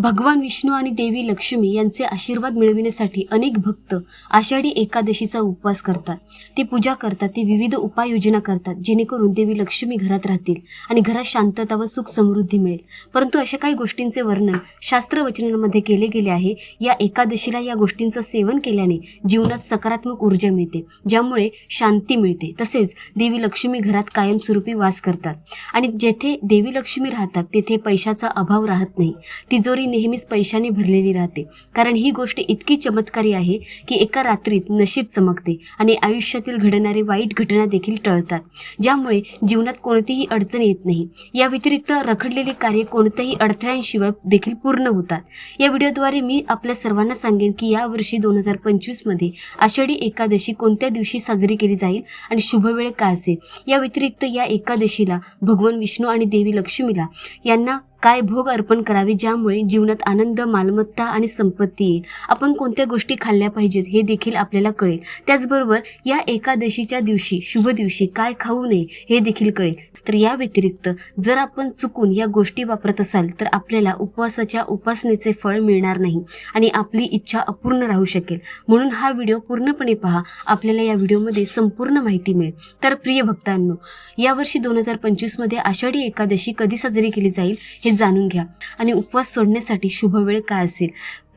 भगवान विष्णू आणि देवी लक्ष्मी यांचे आशीर्वाद मिळविण्यासाठी अनेक भक्त आषाढी एकादशीचा उपवास करतात. ते पूजा करतात ते विविध उपाययोजना करतात जेणेकरून देवी लक्ष्मी घरात राहतील आणि घरात शांतता व सुख समृद्धी मिळेल. परंतु अशा काही गोष्टींचे वर्णन शास्त्रवचनांमध्ये केले गेले आहे. या एकादशीला या गोष्टींचं सेवन केल्याने जीवनात सकारात्मक ऊर्जा मिळते ज्यामुळे शांती मिळते. तसेच देवी लक्ष्मी घरात कायमस्वरूपी वास करतात. आणि जेथे देवी लक्ष्मी राहतात तेथे पैशाचा अभाव राहत नाही. तिजोरी नेहमीच पैशाने भरलेली राहते. कारण ही गोष्ट इतकी चमत्कारी आहे की एका रात्रीत नशीब चमकते आणि आयुष्यातील घडणारे वाईट घटना देखील टळतात. ज्यामुळे जीवनात कोणतीही अडचण येत नाही. या व्यतिरिक्त रखडलेली कार्य कोणत्याही अडथळ्यांशिवाय देखील पूर्ण होतात. या व्हिडिओद्वारे मी आपल्या सर्वांना सांगेन की यावर्षी दोन हजार पंचवीसमध्ये आषाढी एकादशी कोणत्या दिवशी साजरी केली जाईल आणि शुभवेळ काय असेल? या व्यतिरिक्त या एकादशीला भगवान विष्णू आणि देवी लक्ष्मीला यांना काय भोग अर्पण करावे ज्यामुळे जीवनात आनंद मालमत्ता आणि संपत्ती येईल? आपण कोणत्या गोष्टी खाल्ल्या पाहिजेत हे देखील आपल्याला कळेल. त्याचबरोबर या एकादशीच्या दिवशी शुभ दिवशी काय खाऊ नये हे देखील कळेल. तर या व्यतिरिक्त जर आपण चुकून या गोष्टी वापरत असाल तर आपल्याला उपवासाच्या उपासनेचे फळ मिळणार नाही आणि आपली इच्छा अपूर्ण राहू शकेल. म्हणून हा व्हिडिओ पूर्णपणे पहा. आपल्याला या व्हिडिओमध्ये संपूर्ण माहिती मिळेल. तर प्रिय भक्तांनो यावर्षी दोन हजार पंचवीसमध्ये आषाढी एकादशी कधी साजरी केली जाईल हे जाणून घ्या. आणि उपवास सोडण्यासाठी शुभ वेळ काय असेल?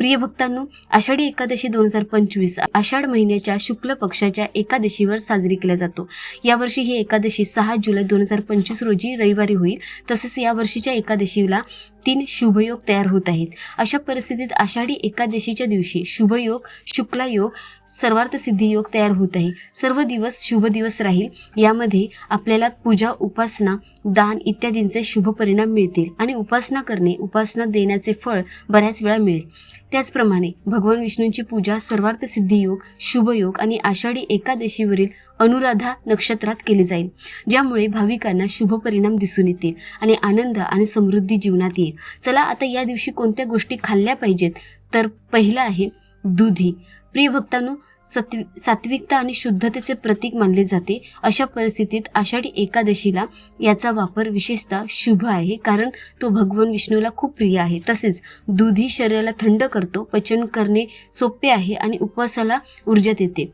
प्रिय भक्तांनो आषाढी एकादशी दोन हजार पंचवीस आषाढ महिन्याच्या शुक्ल पक्षाच्या एकादशीवर साजरी केला जातो. यावर्षी ही एकादशी सहा जुलै दोन हजार पंचवीस रोजी रविवारी होईल. तसेच या वर्षीच्या एकादशीला तीन शुभयोग तयार होत आहेत. अशा परिस्थितीत आषाढी एकादशीच्या दिवशी शुभयोग शुक्लायोग सर्वार्थ सिद्धी योग तयार होत आहे. सर्व दिवस शुभ दिवस राहील. यामध्ये आपल्याला पूजा उपासना दान इत्यादींचे शुभ परिणाम मिळतील आणि उपासना करणे उपासना देण्याचे फळ बऱ्याच वेळा मिळेल. त्याचप्रमाणे भगवान विष्णूंची पूजा सर्वार्थ सिद्धी योग शुभयोग आणि आषाढी एकादशीवरील अनुराधा नक्षत्रात केली जाईल ज्यामुळे भाविकांना शुभ परिणाम दिसून येतील आणि आनंद आणि समृद्धी जीवनात येईल. चला आता या दिवशी कोणत्या गोष्टी खाल्ल्या पाहिजेत? तर पहिलं आहे दुधी. प्रिय भक्तांनो सत्व सात्विकता आणि शुद्धतेचे प्रतीक मानले जाते. अशा परिस्थितीत आषाढी एकादशीला याचा वापर विशेषतः शुभ आहे कारण तो भगवान विष्णूला खूप प्रिय आहे. तसेच दुधी शरीराला थंड करतो पचन करणे सोपे आहे आणि उपवासाला ऊर्जा देते.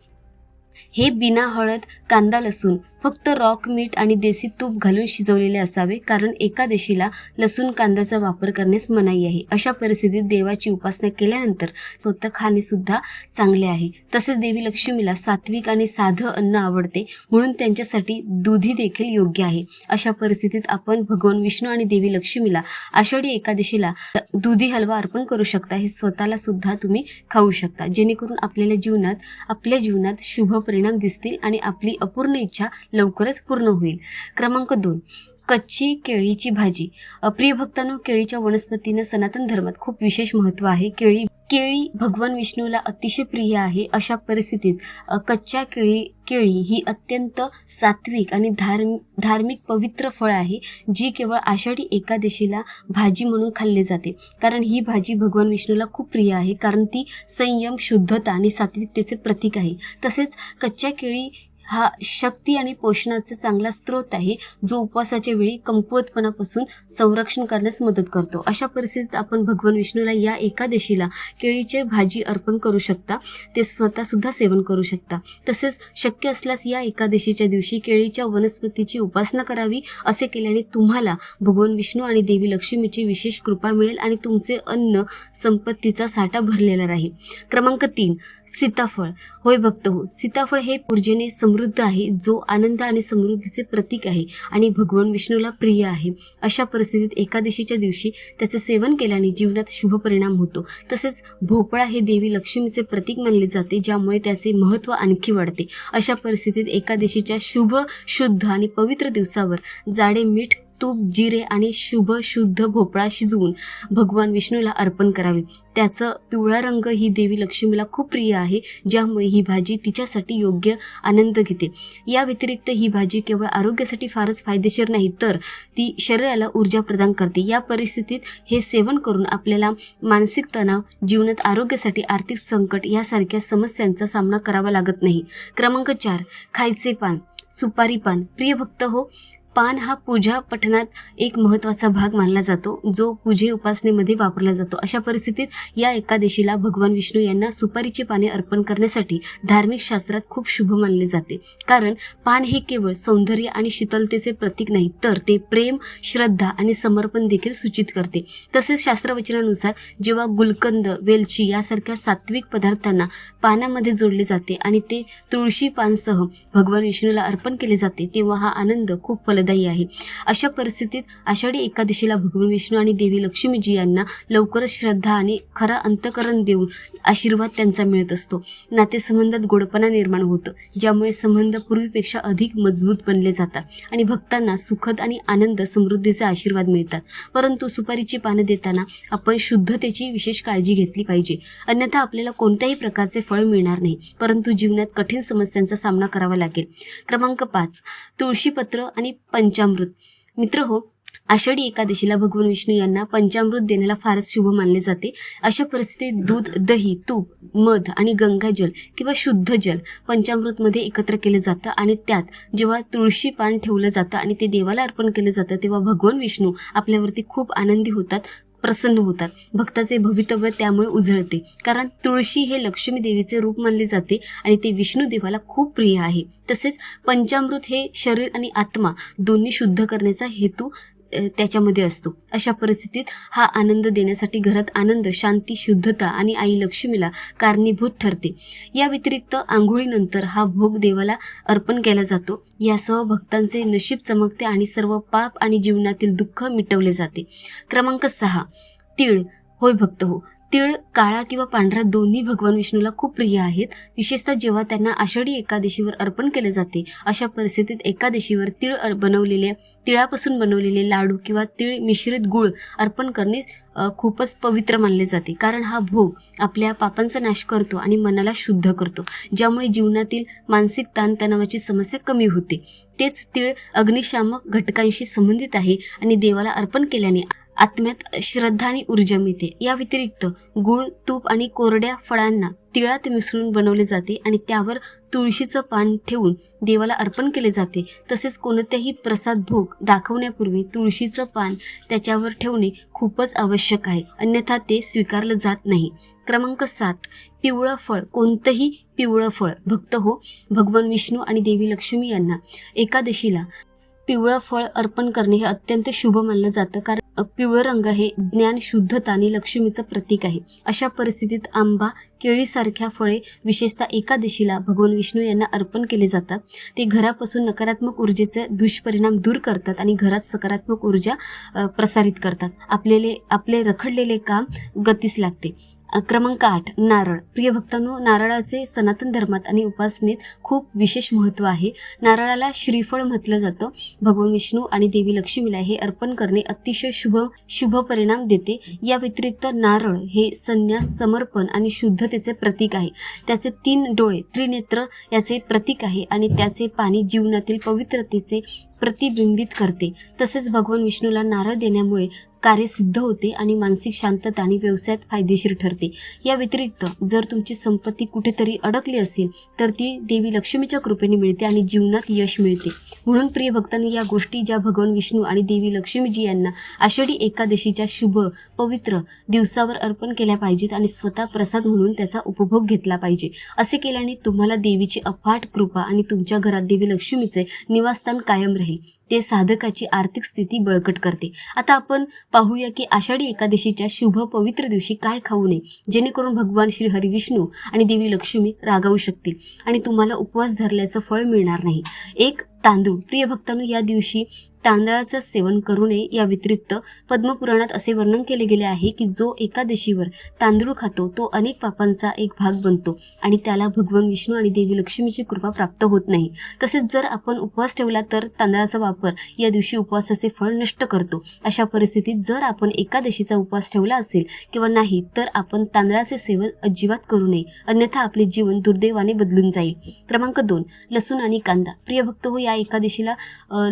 हे बिना हळद कांदा लसूण फक्त रॉक मीठ आणि देसी तूप घालून शिजवलेले असावे कारण एकादशीला लसूण कांद्याचा वापर करण्यास मनाई आहे. अशा परिस्थितीत देवाची उपासना केल्यानंतर तो तर खाणे सुद्धा चांगले आहे. तसेच देवी लक्ष्मीला सात्विक आणि साधं अन्न आवडते म्हणून त्यांच्यासाठी दुधी देखील योग्य आहे. अशा परिस्थितीत आपण भगवान विष्णू आणि देवी लक्ष्मीला आषाढी एकादशीला दुधी हलवा अर्पण करू शकता. हे स्वतःला सुद्धा तुम्ही खाऊ शकता. जेणेकरून आपल्याला जीवनात आपल्या जीवनात शुभ परिणाम दिसतील आणि आपली अपूर्ण इच्छा लवकरच पूर्ण होईल. क्रमांक दोन कच्ची केळीची भाजी. प्रिय भक्तांनो केळीच्या वनस्पतीनं सनातन धर्मात खूप विशेष महत्त्व आहे. केळी केळी भगवान विष्णूला अतिशय प्रिय आहे अशा परिस्थितीत कच्च्या केळी केळी ही अत्यंत सात्विक आणि धार्म धार्मिक पवित्र फळ आहे जी केवळ आषाढी एकादशीला भाजी म्हणून खाल्ली जाते. कारण ही भाजी भगवान विष्णूला खूप प्रिय आहे कारण ती संयम शुद्धता आणि सात्विकतेचे प्रतीक आहे. तसेच कच्च्या केळी हा शक्ती आणि पोषणाचा चांगला स्रोत आहे जो उपवासाच्या वेळी कमकुवतपणापासून संरक्षण करण्यास मदत करतो. अशा परिस्थितीत आपण भगवान विष्णूला या एकादशीला केळीचे भाजी अर्पण करू शकता. ते स्वतःसुद्धा सेवन करू शकता. तसेच शक्य असल्यास या एकादशीच्या दिवशी केळीच्या वनस्पतीची उपासना करावी असे केल्याने तुम्हाला भगवान विष्णू आणि देवी लक्ष्मीची विशेष कृपा मिळेल आणि तुमचे अन्न संपत्तीचा साठा भरलेला राहील. क्रमांक तीन सीताफळ. होय भक्त हो सीताफळ हे ऊर्जेने समृद्ध आहे जो आनंद आणि समृद्धीचे प्रतीक आहे आणि भगवान विष्णूला प्रिय आहे. अशा परिस्थितीत एकादशीच्या दिवशी त्याचे सेवन केल्याने जीवनात शुभ परिणाम होतो. तसेच भोपळा हे देवी लक्ष्मीचे प्रतीक मानले जाते ज्यामुळे त्याचे महत्त्व आणखी वाढते. अशा परिस्थितीत एकादशीच्या शुभ शुद्ध आणि पवित्र दिवसावर जाडे मीठ तूप जिरे आणि शुभ शुद्ध भोपळा शिजवून भगवान विष्णूला अर्पण करावे. त्याचं पिवळा रंग ही देवी लक्ष्मीला खूप प्रिय आहे ज्यामुळे ही भाजी तिच्यासाठी योग्य आनंद घेते. या व्यतिरिक्त ही भाजी केवळ आरोग्यासाठी फारच फायदेशीर नाही तर ती शरीराला ऊर्जा प्रदान करते. या परिस्थितीत हे सेवन करून आपल्याला मानसिक तणाव जीवनात आरोग्यासाठी आर्थिक संकट यासारख्या समस्यांचा सामना करावा लागत नाही. क्रमांक चार खायचे पान. सुपारी पान. प्रिय भक्त हो पान हा पूजा पठणात एक महत्त्वाचा भाग मानला जातो जो पूजे उपासनेमध्ये वापरला जातो. अशा परिस्थितीत या एकादशीला भगवान विष्णू यांना सुपारीची पाने अर्पण करण्यासाठी धार्मिक शास्त्रात खूप शुभ मानले जाते. कारण पान हे केवळ सौंदर्य आणि शीतलतेचे प्रतीक नाही तर ते प्रेम श्रद्धा आणि समर्पण देखील सूचित करते. तसेच शास्त्रवचनानुसार जेव्हा गुलकंद वेलची यासारख्या सात्विक पदार्थांना पानामध्ये जोडले जाते आणि ते तुळशी पानसह भगवान विष्णूला अर्पण केले जाते तेव्हा हा आनंद खूप फलदायी आहे. अशा परिस्थितीत आषाढी एकादशीला भगवान विष्णू आणि देवी लक्ष्मीजी यांना लवकरच श्रद्धा आणि खरा अंतकरण देऊन आशीर्वाद त्यांचा मिळत असतो. नातेसंबंधात गोडपणा निर्माण होतं ज्यामुळे संबंध पूर्वीपेक्षा अधिक मजबूत बनले जातात आणि भक्तांना सुखद आणि आनंद समृद्धीचे आशीर्वाद मिळतात. परंतु सुपारीची पानं देताना आपण शुद्धतेची विशेष काळजी घेतली पाहिजे. अन्यथा आपल्याला कोणत्याही प्रकारचे फळ मिळणार नाही. परंतु जीवनात कठीण समस्यांचा सामना करावा लागेल. क्रमांक पाच तुळशीपत्र आणि पंचामृत. मित्र हो आषाढी एकादशीला भगवान विष्णू यांना पंचामृत देण्याला फारच शुभ मानले जाते. अशा परिस्थितीत दूध दही तूप मध आणि गंगाजल किंवा शुद्ध जल पंचामृतमध्ये एकत्र केलं जातं आणि त्यात जेव्हा तुळशी पान ठेवलं जातं आणि ते देवाला अर्पण केलं जातं तेव्हा भगवान विष्णू आपल्यावरती खूप आनंदी होतात. प्रसन्न होतात. भक्ताचे भवितव्य त्यामुळे उजळते. कारण तुळशी हे लक्ष्मी देवीचे रूप मानले जाते आणि ते विष्णू देवाला खूप प्रिय आहे. तसेच पंचामृत हे शरीर आणि आत्मा दोन्ही शुद्ध करण्याचा हेतू त्याच्यामध्ये असतो. अशा परिस्थितीत हा आनंद देण्यासाठी घरात आनंद शांती शुद्धता आणि आई लक्ष्मीला कारणीभूत ठरते. या व्यतिरिक्त आंघोळीनंतर हा भोग देवाला अर्पण केला जातो. यासह भक्तांचे नशीब चमकते आणि सर्व पाप आणि जीवनातील दुःख मिटवले जाते. क्रमांक सहा. तीळ. होय भक्त हो. तीळ काळा किंवा पांढरा दोन्ही भगवान विष्णूला खूप प्रिय आहेत. विशेषतः जेव्हा त्यांना आषाढी एकादशीवर अर्पण केले जाते अशा परिस्थितीत एकादशीवर तीळ बनवलेले तिळापासून बनवलेले लाडू किंवा तीळ मिश्रित गुळ अर्पण करणे खूपच पवित्र मानले जाते. कारण हा भोग आपल्या पापांचा नाश करतो आणि मनाला शुद्ध करतो ज्यामुळे जीवनातील मानसिक ताणतणावाची समस्या कमी होते. तेच तीळ अग्निशामक घटकांशी संबंधित आहे आणि देवाला अर्पण केल्याने आत्म्यात श्रद्धा आणि ऊर्जा मिळते. या व्यतिरिक्त गुळ तूप आणि कोरड्या फळांना तिळात मिसळून बनवले जाते आणि त्यावर तुळशीचं पान ठेवून देवाला अर्पण केले जाते. तसेच कोणत्याही प्रसाद भोग दाखवण्यापूर्वी तुळशीचं पान त्याच्यावर ठेवणे खूपच आवश्यक आहे. अन्यथा ते स्वीकारलं जात नाही. क्रमांक सात पिवळं फळ. कोणतंही पिवळं फळ. भक्त हो भगवान विष्णू आणि देवी लक्ष्मी यांना एकादशीला पिवळं फळ अर्पण करणे हे अत्यंत शुभ मानलं जातं. कारण पिवळं रंग हे ज्ञान शुद्धता आणि लक्ष्मीचं प्रतीक आहे. अशा परिस्थितीत आंबा केळीसारख्या फळे विशेषतः एकादशीला भगवान विष्णू यांना अर्पण केले जातात. ते घरापासून नकारात्मक ऊर्जेचे दुष्परिणाम दूर करतात आणि घरात सकारात्मक ऊर्जा प्रसारित करतात. आपलेले आपले रखडलेले काम गतीस लागते. क्रमांक आठ नारळ. प्रिय भक्तांनो नारळाचे सनातन धर्मात आणि उपासनेत खूप विशेष महत्त्व आहे. नारळाला श्रीफळ म्हटलं जातं. भगवान विष्णू आणि देवी लक्ष्मीला हे अर्पण करणे अतिशय शुभ शुभ परिणाम देते. या व्यतिरिक्त नारळ हे संन्यास समर्पण आणि शुद्धतेचे प्रतीक आहे. त्याचे तीन डोळे त्रिनेत्र याचे प्रतीक आहे आणि त्याचे पाणी जीवनातील पवित्रतेचे प्रतिबिंबित करते. तसेच भगवान विष्णूला नारळ देण्यामुळे कार्य सिद्ध होते आणि मानसिक शांतता आणि व्यवसायात फायदेशीर ठरते. या व्यतिरिक्त जर तुमची संपत्ती कुठेतरी अडकली असेल तर ती देवी लक्ष्मीच्या कृपेने मिळते आणि जीवनात यश मिळते. म्हणून प्रिय भक्तांनी या गोष्टी ज्या भगवान विष्णू आणि देवी लक्ष्मीजी यांना आषाढी एकादशीच्या शुभ पवित्र दिवसावर अर्पण केल्या पाहिजेत आणि स्वतः प्रसाद म्हणून त्याचा उपभोग घेतला पाहिजे. असे केल्याने तुम्हाला देवीची अफाट कृपा आणि तुमच्या घरात देवी लक्ष्मीचे निवासस्थान कायम राहील. ते साधकाची आर्थिक स्थिती बळकट करते. आता आपण पाहूया की आषाढी एकादशीच्या शुभ पवित्र दिवशी काय खाऊ नये जेणेकरून भगवान श्री हरिविष्णू आणि देवी लक्ष्मी रागावू शकतील आणि तुम्हाला उपवास धरल्याचं फळ मिळणार नाही. एक तांदूळ. प्रिय भक्तांनो या दिवशी तांदळाचं सेवन करू नये. या व्यतिरिक्त पद्मपुराणात असे वर्णन केले गेले आहे की जो एकादशीवर तांदूळ खातो तो अनेक पापांचा एक भाग बनतो आणि त्याला भगवान विष्णू आणि देवी लक्ष्मीची कृपा प्राप्त होत नाही. तसेच जर आपण उपवास ठेवला तर तांदळाचा वापर या दिवशी उपवासाचे फळ नष्ट करतो. अशा परिस्थितीत जर आपण एकादशीचा उपवास ठेवला असेल किंवा नाही तर आपण तांदळाचे सेवन अजिबात करू नये. अन्यथा आपले जीवन दुर्दैवाने बदलून जाईल. क्रमांक दोन लसूण आणि कांदा. प्रिय भक्त हो या या एकादशीला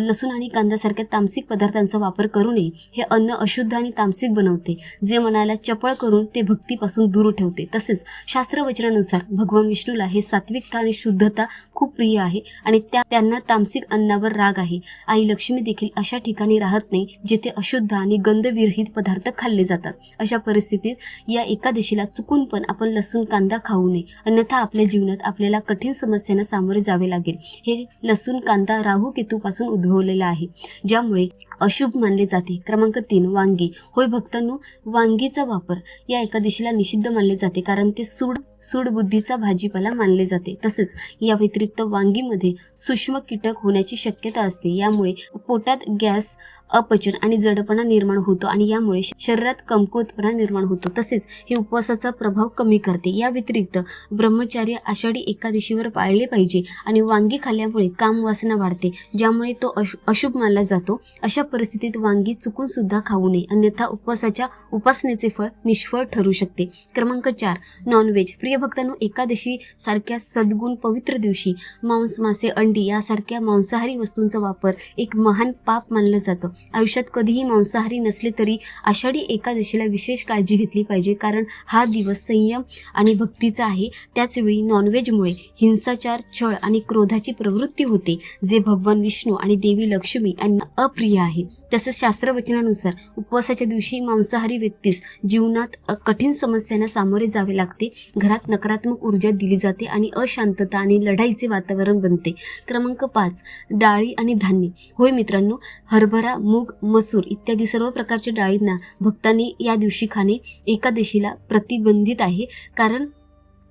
लसूण आणि कांद्यासारख्या तामसिक पदार्थांचा वापर करू नये. हे अन्न अशुद्ध आणि तामसिक बनवते. जे मनाला चपळ करून ते भक्तीपासून दूर ठेवते. तसेच शास्त्रवचनानुसार भगवान विष्णूला हे सात्विकता आणि शुद्धता खूप प्रिय आहे आणि त्या त्यांना तामसिक अन्नावर राग आहे. आई लक्ष्मी देखील अशा ठिकाणी राहत नाही जिथे अशुद्ध आणि गंधविरहित पदार्थ खाल्ले जातात. अशा परिस्थितीत या एकादशीला चुकून पण आपण लसूण कांदा खाऊ नये. अन्यथा आपल्या जीवनात आपल्याला कठीण समस्यांना सामोरे जावे लागेल. हे लसूण कांदा राहू केतूपासून उद्भवलेला आहे ज्यामुळे अशुभ मानले जाते. क्रमांक तीन वांगी. होय भक्तांनो वांगीचा वापर या एका दिशेला निषिद्ध मानले जाते कारण ते सूड सूडबुद्धीचा भाजीपाला मानले जाते. तसेच या व्यतिरिक्त वांगीमध्ये सूक्ष्म कीटक होण्याची शक्यता असते. यामुळे पोटात गॅस अपचन आणि जडपणा निर्माण होतो आणि यामुळे शरीरात कमकुवतपणा निर्माण होतो. तसेच हे उपवासाचा प्रभाव कमी करते. या व्यतिरिक्त ब्रह्मचार्य आषाढी एकादशीवर पाळले पाहिजे आणि वांगी खाल्ल्यामुळे काम वासना वाढते ज्यामुळे तो अशु अशुभ मानला जातो. अशा परिस्थितीत वांगी चुकून सुद्धा खाऊ नये. अन्यथा उपवासाच्या उपासनेचे फळ निष्फळ ठरू शकते. क्रमांक चार नॉनव्हेज. प्रिय भक्तांनो एकादशी सारख्या सद्गुण पवित्र दिवशी मांस मासे अंडी यासारख्या मांसाहारी वस्तूंचा वापर एक महान पाप मानलं जातं. आयुष्यात कधीही मांसाहारी नसले तरी आषाढी एकादशीला विशेष काळजी घेतली पाहिजे कारण हा दिवस संयम आणि भक्तीचा आहे. त्याचवेळी नॉनव्हेजमुळे हिंसाचार छळ आणि क्रोधाची प्रवृत्ती होते जे भगवान विष्णू आणि देवी लक्ष्मी यांना अप्रिय आहे. तसेच शास्त्रवचनानुसार उपवासाच्या दिवशी मांसाहारी व्यक्तीस जीवनात कठीण समस्यांना सामोरे जावे लागते. घरात नकारात्मक ऊर्जा दिली जाते आणि अशांतता आणि लढाईचे वातावरण बनते. क्रमांक पाच डाळी आणि धान्य. होय मित्रांनो हरभरा मूग मसूर इत्यादी सर्व प्रकारच्या डाळींना भक्तांनी या दिवशी खाणे एकादशीला प्रतिबंधित आहे. कारण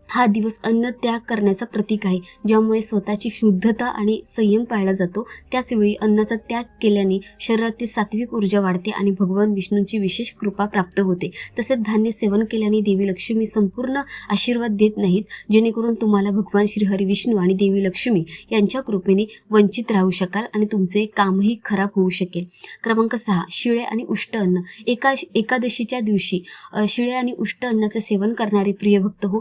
हा दिवस अन्न त्याग करण्याचा प्रतीक आहे ज्यामुळे स्वतःची शुद्धता आणि संयम पाळला जातो. त्याचवेळी अन्नाचा त्याग केल्याने शरीरातील सात्विक ऊर्जा वाढते आणि भगवान विष्णूंची विशेष कृपा प्राप्त होते. तसेच धान्य सेवन केल्याने देवी लक्ष्मी संपूर्ण आशीर्वाद देत नाहीत जेणेकरून तुम्हाला भगवान श्रीहरी विष्णू आणि देवी लक्ष्मी यांच्या कृपेने वंचित राहू शकाल आणि तुमचे कामही खराब होऊ शकेल. क्रमांक सहा शिळे आणि उष्ट अन्न. एका एकादशीच्या दिवशी शिळे आणि उष्ट अन्नाचे सेवन करणारे प्रिय भक्त हो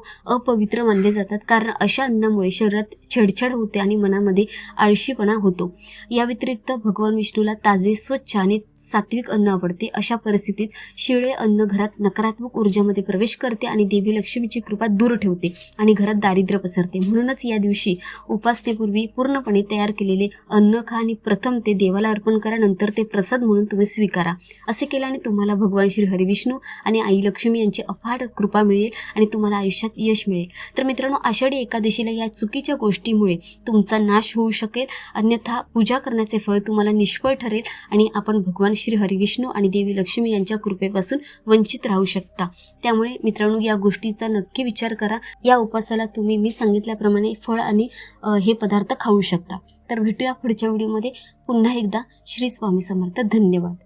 अपवित्र मानले जातात. कारण अशा अन्नामुळे शरीरात छेडछाड होते आणि मनामध्ये आळशीपणा होतो. या व्यतिरिक्त भगवान विष्णूला ताजे स्वच्छ आणि सात्विक अन्न आवडते. अशा परिस्थितीत शिळे अन्न घरात नकारात्मक ऊर्जामध्ये प्रवेश करते आणि देवी लक्ष्मीची कृपा दूर ठेवते आणि घरात दारिद्र्य पसरते. म्हणूनच या दिवशी उपासनेपूर्वी पूर्णपणे तयार केलेले अन्न खा आणि प्रथम ते देवाला अर्पण करा नंतर ते प्रसाद म्हणून तुम्ही स्वीकारा. असे केल्याने तुम्हाला भगवान श्री हरिविष्णू आणि आई लक्ष्मी यांची अफाट कृपा मिळेल आणि तुम्हाला आयुष्यात यश मिळेल. तर मित्रांनो आषाढी एकादशीला या चुकीच्या गोष्टीमुळे तुमचा नाश होऊ शकेल. अन्यथा पूजा करण्याचे फळ तुम्हाला निष्फळ ठरेल आणि आपण भगवान श्री हरिविष्णू आणि देवी लक्ष्मी यांच्या कृपेपासून वंचित राहू शकता. त्यामुळे मित्रांनो या गोष्टीचा नक्की विचार करा. या उपासाला तुम्ही मी सांगितल्याप्रमाणे फळ आणि हे पदार्थ खाऊ शकता. तर भेटूया पुढच्या व्हिडिओमध्ये. पुन्हा एकदा श्री स्वामी समर्थ. धन्यवाद.